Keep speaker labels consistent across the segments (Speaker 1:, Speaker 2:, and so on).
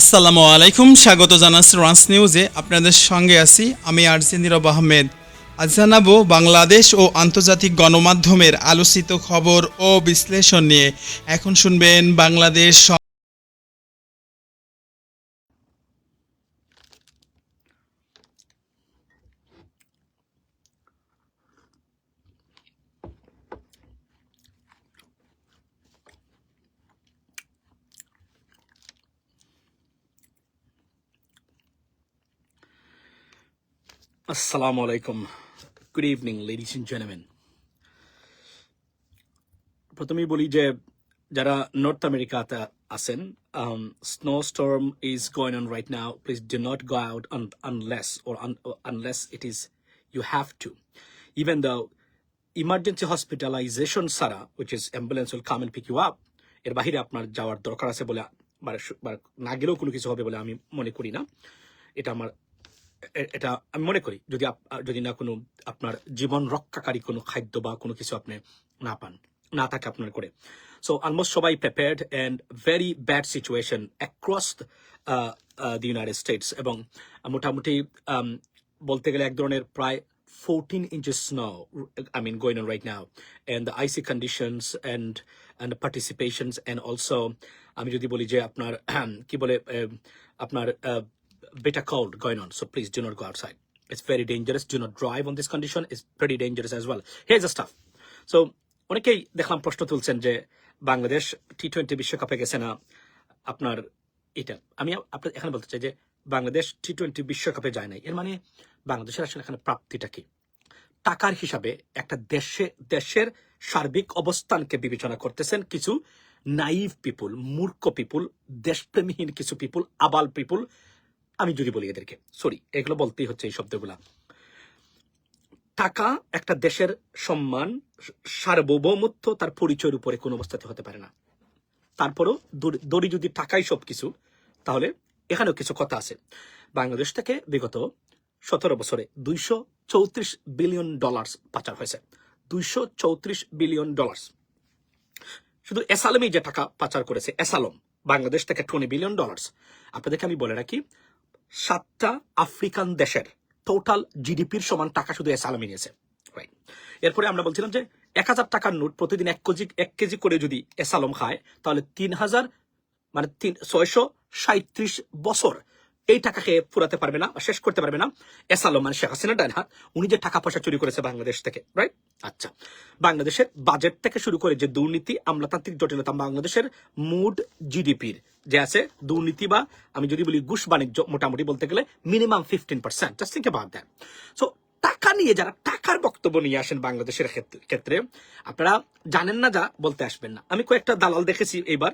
Speaker 1: আসসালামু আলাইকুম, স্বাগত জানাচ্ছি রান্স নিউজে আপনাদের সঙ্গে আছি আমি আরজি নীরব আহমেদ। আজ জানাব বাংলাদেশ ও আন্তর্জাতিক গণমাধ্যমের আলোচিত খবর ও বিশ্লেষণ নিয়ে। এখন শুনবেন Bangladesh
Speaker 2: Assalamu alaikum. Good evening, ladies and gentlemen. প্রথমেই বলি যে যারা নর্থ আমেরিকাতে আছেন snow storm is going on right now please do not go out unless or unless it is you have to even the emergency hospitalization ছাড়া which is ambulance will come and pick you up এর বাহিরে আপনার যাওয়ার দরকার আছে বলে না গেলেও কোনো কিছু হবে বলে আমি মনে করি না এটা আমার এটা আমি মনে করি, যদি যদি না কোনো আপনার জীবন রক্ষাকারী কোনো খাদ্য বা কোনো কিছু আপনি না পান, না থাকে আপনার করে। সো অলমোস্ট সবাই prepared and very bad situation across the United States এবং মোটামুটি বলতে গেলে এক ধরনের প্রায় 14 inches snow, i mean, going on right now and the icy conditions and and the participations and also, আমি যদি বলি যে আপনার, কি বলে আপনার bitter cold going on. So please do not go outside. It's very dangerous. Do not drive on this condition. It's pretty dangerous as well. Here's the stuff. So, অনেকেই দেখলাম প্রশ্ন তুলছেন যে বাংলাদেশ টি টোয়েন্টি বিশ্বকাপে গেছে না। আপনার এটা, আমি আপনার এখানে বলতে চাই যে বাংলাদেশ টি টোয়েন্টি বিশ্বকাপে যায় নাই। এর মানে বাংলাদেশের আসলে এখানে প্রাপ্তিটা কি? টাকার হিসাবে একটা দেশে, দেশের সার্বিক অবস্থানকে বিবেচনা করতেছেন কিছু নাইভ পিপুল মূর্খ পিপুল দেশপ্রেমীহীন কিছু পিপুল আবাল পিপুল আমি যদি বলি এদেরকে। সরি এগুলো বলতেই হচ্ছে এই শব্দগুলা। টাকা একটা দেশের সম্মান, সার্বভৌমত্ব তার পরিচয়ের উপরে কোনো অবস্থাতে হতে পারে না। তারপরও দড়ি- যদি টাকাই সব কিছু তাহলে এখানেও কিছু কথা আছে। বাংলাদেশ থেকে বিগত সতেরো বছরে দুইশো চৌত্রিশ বিলিয়ন ডলার্স পাচার হয়েছে। দুইশো চৌত্রিশ বিলিয়ন ডলার্স শুধু এসালমই যে টাকা পাচার করেছে, এসালম, বাংলাদেশ থেকে টোয়েন্টি বিলিয়ন ডলার্স আপনাদেরকে আমি বলে রাখি সাতটা আফ্রিকান দেশের টোটাল জিডিপির সমান টাকা শুধু এসালামি নিয়েছে Right. এরপরে আমরা বলছিলাম যে এক হাজার টাকার নোট প্রতিদিন এক কেজি এক কেজি করে যদি এসালম খায়, তাহলে তিন হাজার মানে তিন, ছয়শো সাঁত্রিশ বছর এই টাকাকে ফুরাতে পারবে না শেষ করতে পারবে না। এসালম মানে শেখ হাসিনা ডান হাত, উনি যে টাকা পয়সা চুরি করেছে বাংলাদেশ থেকে রাইট আচ্ছা। বাংলাদেশের বাজেট থেকে শুরু করে যে দুর্নীতি, আমলাতান্ত্রিক জটিলতা বাংলাদেশের মুড জিডিপির যে আছে, দুর্নীতি বা আমি যদি বলি ঘুষ বাণিজ্য মোটামুটি বলতে গেলে minimum fifteen percent just think about that so টাকা নিয়ে যারা টাকার বক্তব্য নিয়ে আসেন বাংলাদেশের ক্ষেত্রে- ক্ষেত্রে, আপনারা জানেন না যা বলতে আসবেন না। আমি কয়েকটা দালাল দেখেছি এইবার।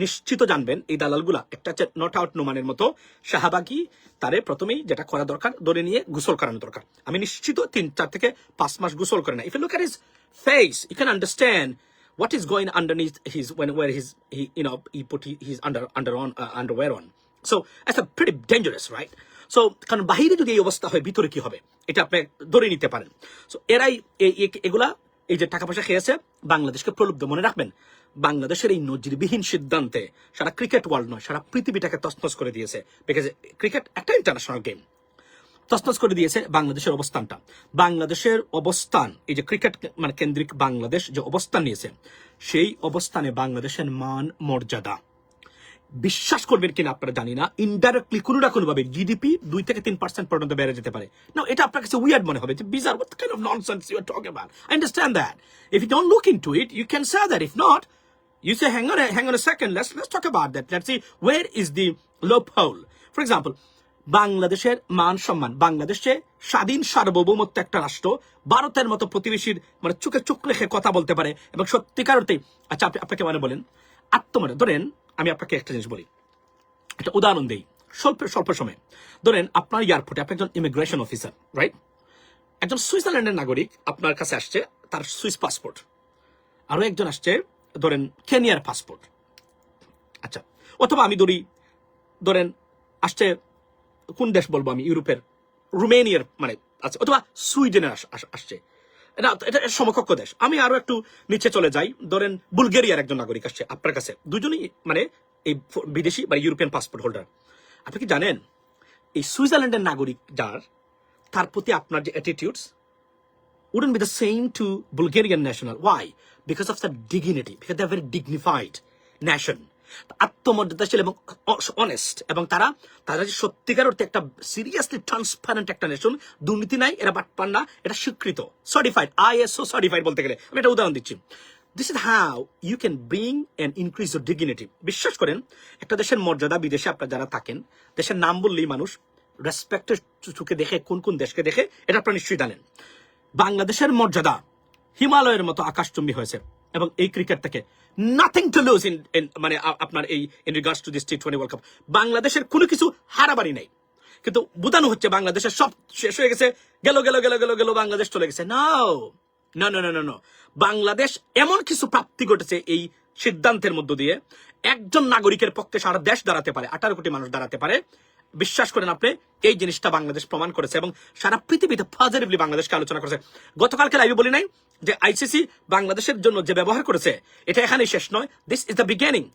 Speaker 2: নিশ্চিত জানবেন এই দালালগুলা। একটা হচ্ছে নট আউট নোমানের মতো। শাহবাগি তারে প্রথমেই যেটা করা দরকার ধরে নিয়ে গোসল করানো দরকার। আমি নিশ্চিত তিন চার থেকে পাঁচ মাস গোসল করে না if look at his face you can understand what is going underneath his when where his he you know he put his under under on uh, underwear on. So that's a pretty dangerous right? So কারণ বাহিরে যদি এই অবস্থা হয় ভিতরে কি হবে? এটা আপনি ধরে নিতে পারেন। সো এরাই এগুলা এই যে টাকা পয়সা খেয়েছে বাংলাদেশকে প্রলুব্ধ মনে রাখবেন। বাংলাদেশের এই নজিরবিহীন সিদ্ধান্তে সারা ক্রিকেট ওয়ার্ল্ড নয়, সারা পৃথিবীটাকে তছনছ করে দিয়েছে। বিকজ ক্রিকেট একটা ইন্টারন্যাশনাল গেম তছনছ করে দিয়েছে বাংলাদেশের অবস্থানটা। বাংলাদেশের অবস্থান, এই যে ক্রিকেট মানে কেন্দ্রিক বাংলাদেশ যে অবস্থান নিয়েছে, সেই অবস্থানে বাংলাদেশের মান, মর্যাদা। বিশ্বাস করবেন কিনা আপনারা জানি না। ইনডাইরেক্টলি কোনো না কোনো ভাবে জিডিপি দুই থেকে তিন পার্সেন্ট পর্যন্ত বেড়ে যেতে পারে। না এটা আপনার কাছে উইয়ার্ড মনে হবে যে bizarre what kind of nonsense you are talking about? I understand that. If you don't look into it, you can say that. If not you say hang on a, hang on a second. Let's let's talk about that. Let's see where is the loophole for example বাংলাদেশের মান সম্মান বাংলাদেশে স্বাধীন সার্বভৌমত্ব একটা রাষ্ট্র ভারতের মতো প্রতিবেশীর মানে চোখে চোখ রেখে কথা বলতে পারে এবং সত্যিকার অর্থে আচ্ছা আপনি আপনাকে মানে বলেন আত্মমনে ধরেন আমি আপনাকে একটা জিনিস বলি। একটা উদাহরণ দেই স্বল্প স্বল্প সময়ে। ধরেন আপনার এয়ারপোর্টে আপনি একজন ইমিগ্রেশন অফিসার রাইট একজন সুইজারল্যান্ডের নাগরিক আপনার কাছে আসছে তার সুইস পাসপোর্ট। আরও একজন আসছে ধরেন, কেনিয়ার পাসপোর্ট। আচ্ছা অথবা আমি ধরি, ধরেন, আসছে, কোন দেশ বলব আমি, ইউরোপের, রুমেনিয়ার মানে আচ্ছা অথবা সুইডেনের আস- আস- আসছে। এটা এটা সমকক্ষ দেশ। আমি আরও একটু নিচে চলে যাই। ধরেন, বুলগেরিয়ার একজন নাগরিক আসছে আপনার কাছে। দুজনই মানে এই বিদেশি বা ইউরোপিয়ান পাসপোর্ট হোল্ডার। আপনি কি জানেন, এই সুইজারল্যান্ডের নাগরিক যার, তার প্রতি আপনার যে attitudes wouldn't be the same to Bulgarian national. Why? Because of the dignity. Because they're very dignified nation. আত্মমর্যাদাশীল এবং অনেস্ট এবং তারা তারা যে সত্যিকার অর্থে একটা সিরিয়াসলি ট্রান্সপারেন্ট একটা নেশন দুর্নীতি নাই, এরা বাটপান না, এটা স্বীকৃত সার্টিফাইড আইএসও সার্টিফাইড বলতে গেলে আমি একটা উদাহরণ দিচ্ছি this is how you can bring and increase your dignity বিশ্বাস করেন, একটা দেশের মর্যাদা বিদেশে আপনারা যারা থাকেন, দেশের নাম বললেই মানুষ রেসপেক্টের চোখে দেখে, কোন কোন দেশকে দেখে, এটা আপনারা নিশ্চয়ই জানেন বাংলাদেশের মর্যাদা হিমালয়ের মতো আকাশচুম্বী হয়েছে। এবং এই ক্রিকেট থেকে নাথিং টু লুজ ইন মানে আপনার এই in regards to this T twenty world cup বাংলাদেশের কোনো কিছু হারাবারি নেই। কিন্তু বুঝানো হচ্ছে বাংলাদেশের সব শেষ হয়ে গেছে। গেল গেল গেল গেল গেল, বাংলাদেশ চলে গেছে। নাও না না না না বাংলাদেশ এমন কিছু প্রাপ্তি ঘটেছে এই সিদ্ধান্তের মধ্য দিয়ে। একজন নাগরিকের পক্ষে সারা দেশ দাঁড়াতে পারে, আঠারো কোটি মানুষ দাঁড়াতে পারে। বিশ্বাস করেন আপনি, এই জিনিসটা বাংলাদেশ প্রমাণ করেছে এবং সারা পৃথিবীতে পজিটিভলি বাংলাদেশকে আলোচনা করেছে। গতকালকে লাইভে বলি নাই যে আইসিসি বাংলাদেশের জন্য যে ব্যবহার করেছে, এটা এখানেই শেষ নয়। This is the beginning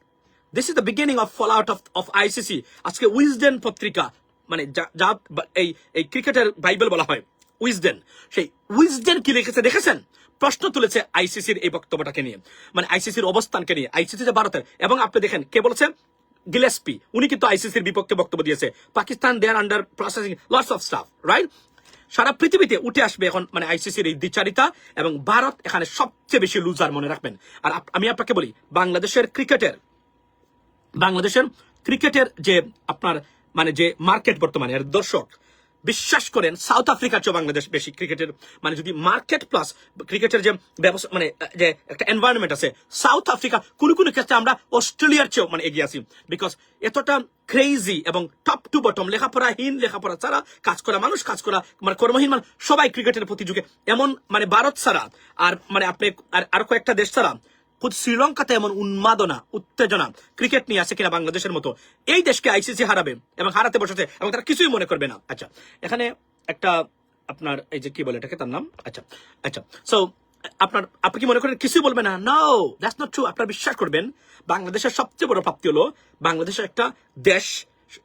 Speaker 2: this is the beginning of fall out of of ICC আজকে উইজডেন পত্রিকা মানে যা- এই এই ক্রিকেটের বাইবেল বলা হয় উইজডেন সেই উইজডেন কি লিখেছে দেখেছেন? প্রশ্ন তুলেছে আইসিসির এই বক্তব্যটাকে নিয়ে। মানে আইসিসির অবস্থানকে নিয়ে আইসিসি যে ভারতের। এবং আপনি দেখেন, কে বলেছে? গিলেসপি উনি কিন্তু আইসিসির বিপক্ষে বক্তব্য দিয়েছে। Pakistan there under processing lots of stuff right সারা পৃথিবীতে উঠে আসবে এখন মানে আইসিসির এই দ্বিচারিতা এবং ভারত এখানে সবচেয়ে বেশি লুজার মনে রাখবেন। আর আমি আপনাকে বলি, বাংলাদেশের ক্রিকেটের বাংলাদেশের ক্রিকেটের যে আপনার মানে যে মার্কেট বর্তমানে, এর দর্শক বিশ্বাস করেন সাউথ আফ্রিকার চেয়ে বাংলাদেশ বেশি ক্রিকেটের মানে যদি মার্কেট প্লাস ক্রিকেটের যে ব্যবস্থা মানে যে একটা এনভায়রনমেন্ট আছে সাউথ আফ্রিকা কোনো কোনো ক্ষেত্রে আমরা অস্ট্রেলিয়ার চেয়েও মানে এগিয়ে আছি। বিকজ এতটা ক্রেজি এবং টপ টু বটম লেখাপড়াহীন লেখাপড়া ছাড়া, কাজ করা মানুষ, কাজ করা মানে কর্মহীন মানুষ, সবাই ক্রিকেটের প্রতি যুগে। এমন মানে ভারত ছাড়া, আর মানে আপনি, আর আর কয়েকটা দেশ ছাড়া খুদ শ্রীলঙ্কাতে এমন উন্মাদনা, উত্তেজনা, ক্রিকেট নিয়ে আছে কিনা বাংলাদেশের মতো। এই দেশকে আইসিসি হারাবে এবং হারাতে বসেছে এবং তারা কিছুই মনে করবে না। আচ্ছা এখানে একটা আপনার এই যে কি বলে এটাকে তার নাম? আচ্ছা আচ্ছা সো আপনার, আপনি কি মনে করেন কিছুই বলবে না? নো দ্যাটস নট ট্রু আপনার বিশ্বাস করবেন, বাংলাদেশের সবচেয়ে বড় প্রাপ্তি হলো বাংলাদেশের একটা দেশ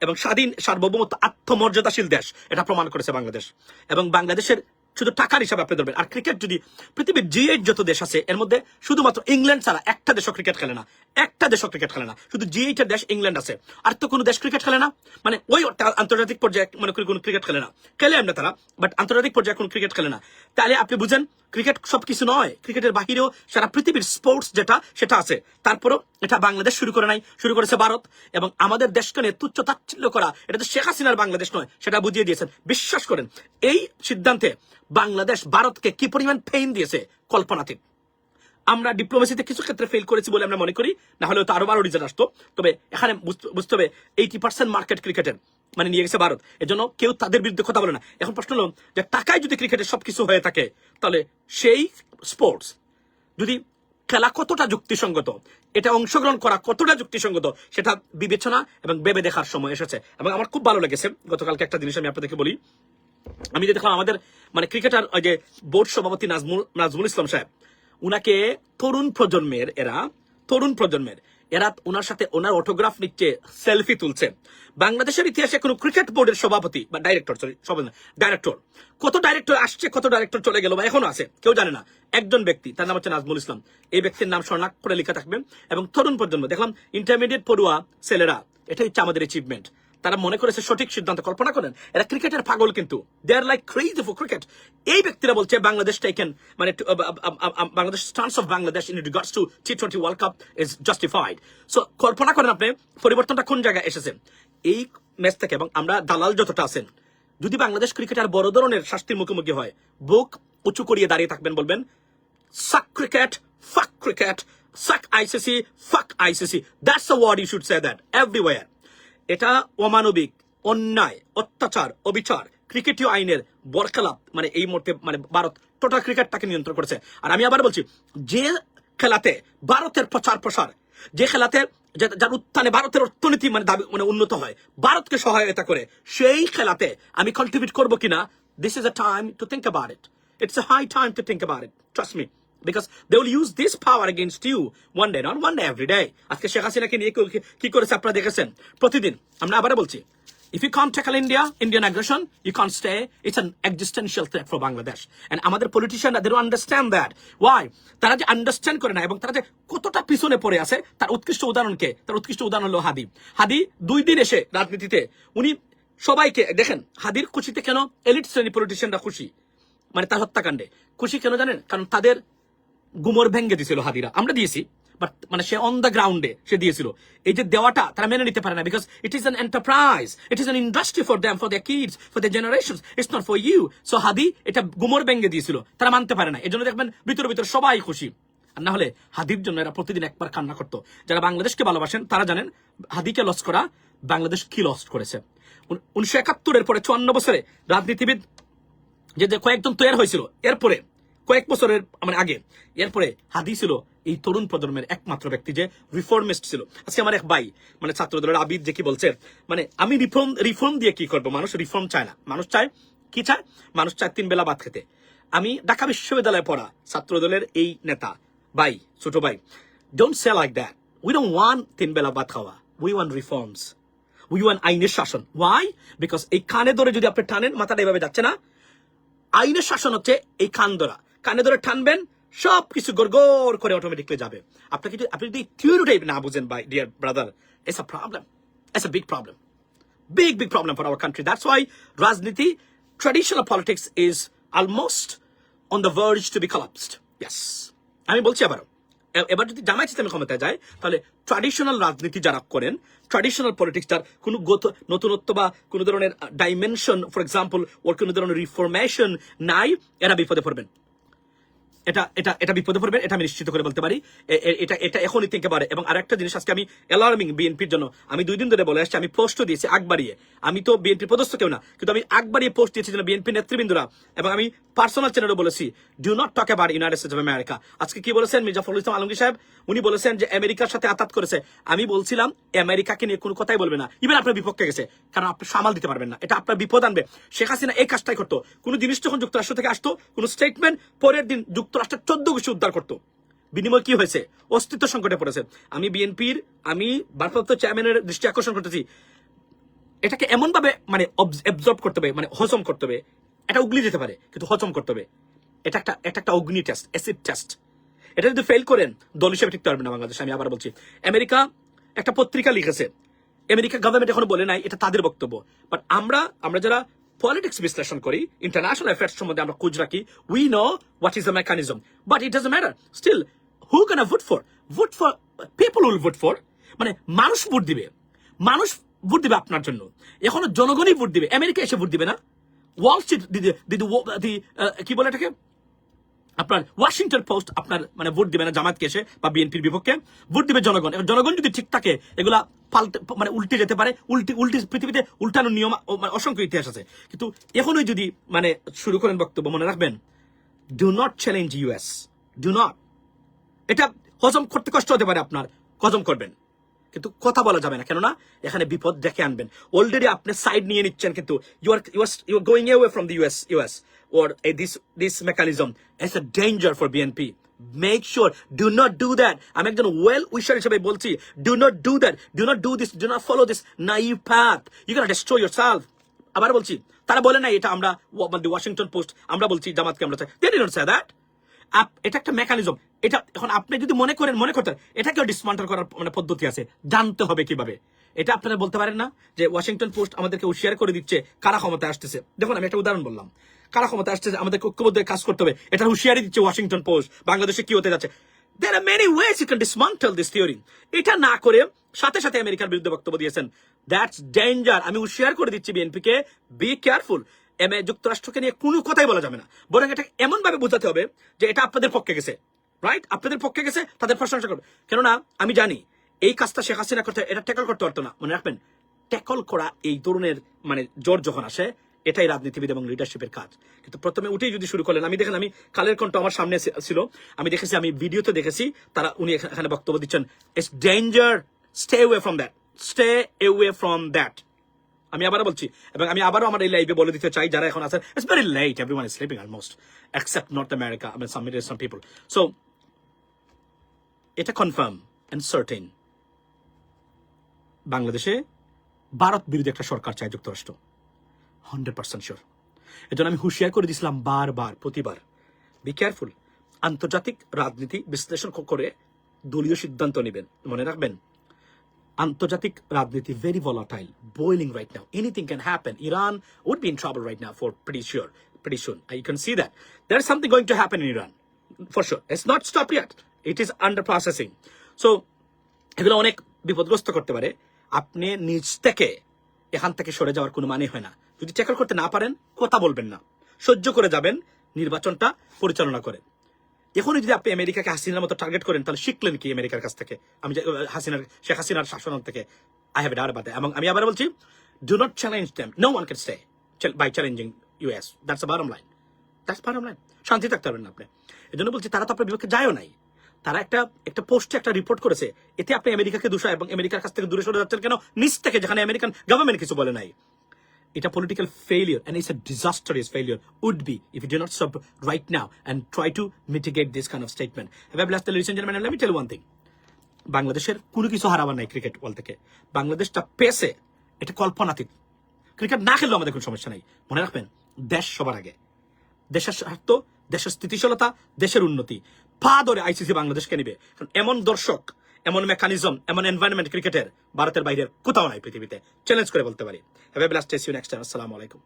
Speaker 2: এবং স্বাধীন সার্বভৌমত্ব আত্মমর্যাদাশীল দেশ। এটা প্রমাণ করেছে বাংলাদেশ। এবং বাংলাদেশের শুধু টাকার হিসাবে আপনি ধরবেন। আর ক্রিকেট যদি পৃথিবীর জি এইট যত দেশ আছে, এর মধ্যে শুধুমাত্র ইংল্যান্ড ছাড়া একটা দেশও ক্রিকেট খেলে না। একটা দেশও ক্রিকেট খেলে না। শুধু জি এইটের দেশ ইংল্যান্ড আছে, আর তো কোনো দেশ ক্রিকেট খেলে না। মানে ওই আন্তর্জাতিক পর্যায়ে মনে করি কোনো ক্রিকেট খেলে না। খেলে আমরা তারা বাট আন্তর্জাতিক পর্যায়ে কোনো ক্রিকেট খেলে না। তাহলে আপনি বুঝেন ক্রিকেট সব কিছু নয়। ক্রিকেটের বাহিরেও সারা পৃথিবীর স্পোর্টস যেটা, সেটা আছে। তারপরও এটা বাংলাদেশ শুরু করে নাই, শুরু করেছে ভারত। এবং আমাদের দেশকে নিয়ে তুচ্ছ তাচ্ছিল্য করা, এটা তো শেখ হাসিনার বাংলাদেশ নয়, সেটা বুঝিয়ে দিয়েছেন। বিশ্বাস করেন, এই সিদ্ধান্তে বাংলাদেশ ভারতকে কি পরিমাণ ফেইন দিয়েছে? কল্পনাতীত আমরা ডিপ্লোমেসিতে কিছু ক্ষেত্রে ফেল করেছি বলে আমরা মনে করি, না হলে তো আরও রিজাল্ট আসতো। তবে এখানে বুঝতে- বুঝতে হবে এইটি পার্সেন্ট মার্কেট ক্রিকেটের মানে নিয়ে গেছে ভারত। এজন্য কেউ তাদের বিরুদ্ধে কথা বলে না। এখন প্রশ্ন হলো যে টাকায় যদি ক্রিকেটের সবকিছু হয়ে থাকে, তাহলে সেই স্পোর্টস যদি খেলা কতটা যুক্তিসঙ্গত, এটা অংশগ্রহণ করা কতটা যুক্তিসঙ্গত, সেটা বিবেচনা এবং ভেবে দেখার সময় এসেছে। এবং আমার খুব ভালো লেগেছে, গতকালকে একটা জিনিস আমি আপনাদেরকে বলি। আমি যে দেখলাম আমাদের মানে ক্রিকেটার ওই যে বোর্ড সভাপতি নাজমুল নাজমুল ইসলাম সাহেব উনাকে তরুণ প্রজন্মের এরা, তরুণ প্রজন্মের, এরা ওনার সাথে ওনার অটোগ্রাফ নিচ্ছে সেলফি তুলছে। বাংলাদেশের ইতিহাসে কোনো ক্রিকেট বোর্ডের সভাপতি, বা ডাইরেক্টর সরি সভাপতি ডাইরেক্টর কত ডাইরেক্টর আসছে, কত ডাইরেক্টর চলে গেল, বা এখনও আছে, কেউ জানে না। একজন ব্যক্তি, তার নাম হচ্ছে নাজমুল ইসলাম, এই ব্যক্তির নাম স্বর্ণাক্ষরে লেখা থাকবে এবং তরুণ প্রজন্ম, দেখলাম ইন্টারমিডিয়েট পড়ুয়া ছেলেরা, এটাই হচ্ছে আমাদের অ্যাচিভমেন্ট তারা মনে করেছে সঠিক সিদ্ধান্ত কল্পনা করেন। এরা ক্রিকেটের পাগল কিন্তু। They are like crazy for cricket এই ব্যক্তিরা বলছে, বাংলাদেশ টেকেন মানে uh- uh- uh- uh- a- Bangladesh stance of Bangladesh in regards to T twenty world cup is justified so কল্পনা করেন আপনি, পরিবর্তনটা কোন জায়গায় এসেছে? এই ম্যাচ থেকে, এবং আমরা দালাল যতটা আছেন, যদি বাংলাদেশ ক্রিকেট আর বড় ধরনের শাস্তির মুখোমুখি হয়, বুক উঁচু করিয়ে দাঁড়িয়ে থাকবেন বলবেন suck cricket fuck cricket suck ICC fuck ICC That's the word you should say that, everywhere. এটা অমানবিক, অন্যায়, অত্যাচার, অবিচার, ক্রিকেটীয় আইনের বরখেলাপ মানে এই মুহূর্তে মানে ভারত টোটাল ক্রিকেটটাকে নিয়ন্ত্রণ করেছে আর আমি আবার বলছি, যে খেলাতে ভারতের প্রচার প্রসার, যে খেলাতে যার উত্থানে ভারতের অর্থনীতি মানে দাবি মানে উন্নত হয়, ভারতকে সহায়তা করে, সেই খেলাতে আমি কন্ট্রিবিউট করব কিনা this is a time to think about it it's a high time to think about it. Trust me. Because they will use this power against you one day not one day every day আজকে শেখ হাসিনাকে নিয়ে কি করেছে আপনারা দেখেছেন? প্রতিদিন, আমরা আবার বলছি if you can tackle India Indian aggression you can stay it's an existential threat for Bangladesh and আমাদের পলিটিশিয়ানরা দেরও আন্ডারস্ট্যান্ড দ্যাট ওয়াই তারা যে আন্ডারস্ট্যান্ড করে না, এবং তারা যে কতটা পিছনে পড়ে আছে, তার উৎকৃষ্ট উদাহরণকে তার উৎকৃষ্ট উদাহরণ হলো হাদি। হাদি দুই দিন এসে রাজনীতিতে, উনি সবাইকে, দেখেন, হাদির খুশিতে কেন এলিট শ্রেণি পলিটিশিয়ানরা খুশি? মানে তার হত্যাকাণ্ডে। খুশি কেন জানেন? কারণ তাদের গুমর ভেঙ্গে দিয়েছিল হাদিরা আমরা দিয়েছি বাট মানে সে অন দ্য গ্রাউন্ডে সে দিয়েছিল। এই যে দেওয়াটা তারা মেনে নিতে পারে না because it is an enterprise it is an industry for them for the kids for the generation it's not for you so Hadi এটা গুমর ভেঙ্গে দিয়েছিল, তারা মানতে পারে না। এই জন্য দেখবেন ভিতরে ভিতরে সবাই খুশি। আর না হলে হাদির জন্য এরা প্রতিদিন একবার কান্না করতো। যারা বাংলাদেশকে ভালোবাসেন, তারা জানেন হাদিকে লস করা বাংলাদেশ কি লস করেছে। উনিশশো একাত্তরের পরে চুয়ান্ন বছরে রাজনীতিবিদ যে কয়েকজন তৈরি হয়েছিল, এরপরে কয়েক বছরের মানে আগে। এরপরে হাদি ছিল, এই তরুণ প্রজন্মের একমাত্র ব্যক্তি যে রিফর্মিস্ট ছিল। আজকে আমার এক ভাই মানে ছাত্র দলের আবিদ যে কি বলছে মানে আমি রিফর্ম রিফর্ম দিয়ে কি করব? মানুষ রিফর্ম চায় না। মানুষ চায়, কি চায়? মানুষ চায় তিন বেলা ভাত খেতে। আমি ঢাকা বিশ্ববিদ্যালয়ে পড়া ছাত্র দলের এই নেতা, ভাই, ছোট ভাই don't say like that we don't want তিন বেলা ভাত খাওয়া। We want reforms we want আইনের শাসন। ওয়াই বিকজ এই কানে ধরে যদি আপনি টানেন, মাথাটা এভাবে যাচ্ছে না। আইনের শাসন হচ্ছে এই কান ধরা। কানে ধরে টানবেন সব কিছু গড়গড় করে অটোমেটিকলি যাবে। আপনাকে যদি আপনি যদি থিওরিটাই না বুঝেন by dear brother it's a problem it's a big problem big big problem for our country That's why রাজনীতি, traditional politics is almost on the verge to be collapsed. Yes. আমি বলছি আবারও এবার যদি জামায়াত ইসলামী ক্ষমতায় যায়, তাহলে ট্র্যাডিশনাল রাজনীতি যারা করেন ট্র্যাডিশনাল পলিটিক্স যার কোনো নতুনত্ব বা কোনো ধরনের ডাইমেনশন ফর এক্সাম্পল ওর কোনো ধরনের রিফরমেশন নাই, এরা বিপদে পড়বেন। এটা এটা এটা বিপদে পড়বে এটা আমি নিশ্চিত করে বলতে পারি। এটা এটা এখনই থেকে পারে। এবং আরেকটা জিনিস, আজকে আমি অ্যালার্মিং বিএনপির জন্য, আমি দুই দিন ধরে বলে আসছি, আমি পোস্ট দিয়েছি আগ বাড়িয়ে আমি তো বিএনপির পদস্থ কেউ না, কিন্তু আমি আগ বাড়িয়ে পোস্ট দিয়েছি যেন বিএনপি নেতৃবৃন্দরা, এবং আমি পার্সোনাল চ্যানেলে বলেছি do not talk about United States of America আজকে কি বলেছেন? মির্জা ফখরুল ইসলাম আলমগীর সাহেব, উনি বলেছেন যে, আমেরিকার সাথে আতাত করেছে। আমি বলছিলাম, আমেরিকাকে নিয়ে কোনো কথাই বলবে না। ইভেন আপনার বিপক্ষে গেছে, কারণ আপনি সামাল দিতে পারবেন না। এটা আপনার বিপদ আনবে। শেখ হাসিনা এই কাজটাই করতো। কোনো জিনিস যখন যুক্তরাষ্ট্র থেকে আসতো, কোনো স্টেটমেন্ট পরের দিন যুক্তরাষ্ট্রের চোদ্দ গোষ্ঠী উদ্ধার করতো। বিনিময় কি হয়েছে? অস্তিত্ব সংকটে পড়েছে। আমি বিএনপির, আমি ভারপ্রাপ্ত চেয়ারম্যানের দৃষ্টি আকর্ষণ করতেছি। এটাকে এমন ভাবে মানে অবজর্ভ করতে হবে মানে হজম করতে হবে। এটা উগলি যেতে পারে, কিন্তু হজম করতে হবে। এটা একটা এটা একটা অগ্নি টেস্ট অ্যাসিড টেস্ট এটা যদি ফেল করেন, দল হিসেবে টিকতে পারবে না বাংলাদেশ, আমি আবার বলছি। আমেরিকা একটা পত্রিকা লিখেছে। আমেরিকা গভর্নমেন্ট এখন বলে নাই, এটা তাদের বক্তব্য। বাট আমরা আমরা যারা পলিটিক্স বিশ্লেষণ করি ইন্টারন্যাশনাল অ্যাফেয়ার্স সম্বন্ধে আমরা খোঁজ রাখি we know what is the mechanism but it does matter still who can vote for vote for people will vote for মানে মানুষ ভোট দিবে। মানুষ ভোট দিবে আপনার জন্য। এখনও জনগণই ভোট দিবে। আমেরিকা এসে ভোট দিবে না। ওয়াল স্ট্রিট দিদি কি বলে এটাকে? আপনার ওয়াশিংটন পোস্ট আপনার মানে ভোট দিবে না জামাতকে এসে বা বিএনপির বিপক্ষে, ভোট দিবে জনগণ। এবার জনগণ যদি ঠিক থাকে, এগুলা পাল্টে মানে উল্টে যেতে পারে, উল্টি উল্টি পৃথিবীতে উল্টানো নিয়ম মানে অসংখ্য ইতিহাস আছে। কিন্তু এখনই যদি মানে শুরু করেন বক্তব্য, মনে রাখবেন do not challenge US do not এটা হজম করতে কষ্ট হতে পারে আপনার, হজম করবেন। কিন্তু কথা বলা যাবে না কেননা এখানে বিপদ ডেকে আনবেন অলরেডি আপনি সাইড নিয়ে নিচ্ছেন কিন্তু you are you you are going away from the US US uh, this this mechanism is a danger for BNP. Make sure do not do that. আমি একজন ওয়েল উইশার হিসেবে বলছি do not do that. Do not do this. Do not follow this naive path. You're gonna destroy yourself. আবার বলছি তারা বলে না এটা আমরা ওয়াশিংটন পোস্ট আমরা বলছি জামাতকে আমরা চাই. আপ- এটা একটা মেকানিজম এটা এখন আপনি যদি মনে করেন, মনে করতেন এটাকেও ডিসমান্টাল করার মানে পদ্ধতি আছে। জানতে হবে কীভাবে। এটা আপনারা বলতে পারেন না যে ওয়াশিংটন পোস্ট আমাদেরকে হুঁশিয়ার করে দিচ্ছে, কারা ক্ষমতায় আসতেছে। দেখুন, আমি একটা উদাহরণ বললাম। কারা ক্ষমতায় আসতেছে? আমাদেরকে ঐক্যবদ্ধ কাজ করতে হবে। এটা হুঁশিয়ারি দিচ্ছে ওয়াশিংটন পোস্ট বাংলাদেশে কি হতে যাচ্ছে? There are many ways you can dismantle this theory. এটা না করে সাথে সাথে আমেরিকার বিরুদ্ধে বক্তব্য দিয়েছেন। দ্যাটস ডেঞ্জার আমি হুঁশিয়ার করে দিচ্ছি বিএনপি কে বি কেয়ারফুল এম যুক্তরাষ্ট্রকে নিয়ে কোনো কথাই বলা যাবে না। বরং এটা এমন ভাবে বোঝাতে হবে যে এটা আপনাদের পক্ষে গেছে। রাইট আপনাদের পক্ষে গেছে, তাদের প্রশংসা করবে। কেননা, আমি জানি, এই কাজটা শেখ হাসিনা করতে, এটা ট্যাকল করতে পারতো না। মনে রাখবেন, ট্যাকল করা এই তরুণের মানে জোর যখন আসে, এটাই রাজনীতিবিদ এবং লিডারশিপের কাজ। কিন্তু প্রথমে উঠেই যদি শুরু করলেন, আমি দেখেন, আমি কালের কণ্ঠ আমার সামনে ছিল। আমি দেখেছি, আমি ভিডিওতে দেখেছি, তারা, উনি এখা- এখানে বক্তব্য দিচ্ছেন it's danger stay way from that stay away from that আমি আবারও বলছি, এবং আমি আবারও আমার এই লাইভে বলে দিতে চাই, যারা এখন আছেন it's very late everyone is sleeping almost except North America mean some some people so এটা কনফার্ম অ্যান্ড সার্টেন বাংলাদেশে ভারত বিরোধী একটা সরকার চায় যুক্তরাষ্ট্র। হান্ড্রেড পার্সেন্ট শিওর জন্য আমি হুঁশিয়ার করে দিয়েছিলাম বারবার, প্রতিবার। বি কেয়ারফুল আন্তর্জাতিক রাজনীতি বিশ্লেষণ করে দলীয় সিদ্ধান্ত নেবেন। মনে রাখবেন, আন্তর্জাতিক রাজনীতি very volatile boiling right now anything can happen Iran would be in trouble right now for pretty sure pretty soon I can see that there something going to happen in Iran for sure it's not stop yet yet it under processing so এগুলো অনেক বিপদগ্রস্ত করতে পারে। আপনি নিজ থেকে এখান থেকে সরে যাওয়ার কোনো মানে হয় না। যদি ট্যাকল করতে না পারেন, কথা বলবেন না। সহ্য করে যাবেন, নির্বাচনটা পরিচালনা করেন এখনই যদি আপনি আমেরিকাকে হাসিনার মতো টার্গেট করেন, তাহলে শিখলেন কি আমেরিকার কাছ থেকে? আমি হাসিনার, শেখ হাসিনার শাসন থেকে আই হ্যাভ ডার বাদে এবং আমি আবার বলছি do not challenge them no one can stay by challenging US that's bottom line that's bottom line শান্তি থাকতে পারবেন আপনি। এই জন্য বলছি, তারা তো আপনার বিপক্ষে যায়ও নাই। তারা একটা একটা পোস্টে একটা রিপোর্ট করেছে। এতে আপনি আমেরিকাকে দোষায় এবং আমেরিকার কাছ থেকে দূরে সরে যাচ্ছেন কেন? নিচ থেকে, যেখানে আমেরিকান গভর্নমেন্ট কিছু বলে নাই। এটা political failure and it's A and try to mitigate this kind of statement. Have I blessed the ladies and gentlemen? And let me tell you one thing. বাংলাদেশের কোনো কিছু হারাবার নাই ক্রিকেট ওয়ার্ল্ড থেকে। বাংলাদেশটা পেসে এটা কল্পনাতীত। ক্রিকেট না খেললেও আমাদের কোনো সমস্যা নেই। মনে রাখবেন, দেশ সবার আগে। দেশের স্বার্থ, দেশের স্থিতিশীলতা, দেশের উন্নতি। পা ধরে আইসিসি বাংলাদেশকে নিবে। এমন দর্শক, এমন মেকানিজম এমন এনভায়রনমেন্ট ক্রিকেটের ভারতের বাইরের কোথাও নাই পৃথিবীতে। চ্যালেঞ্জ করে বলতে পারি। Have a blast next time আসসালামু আলাইকুম।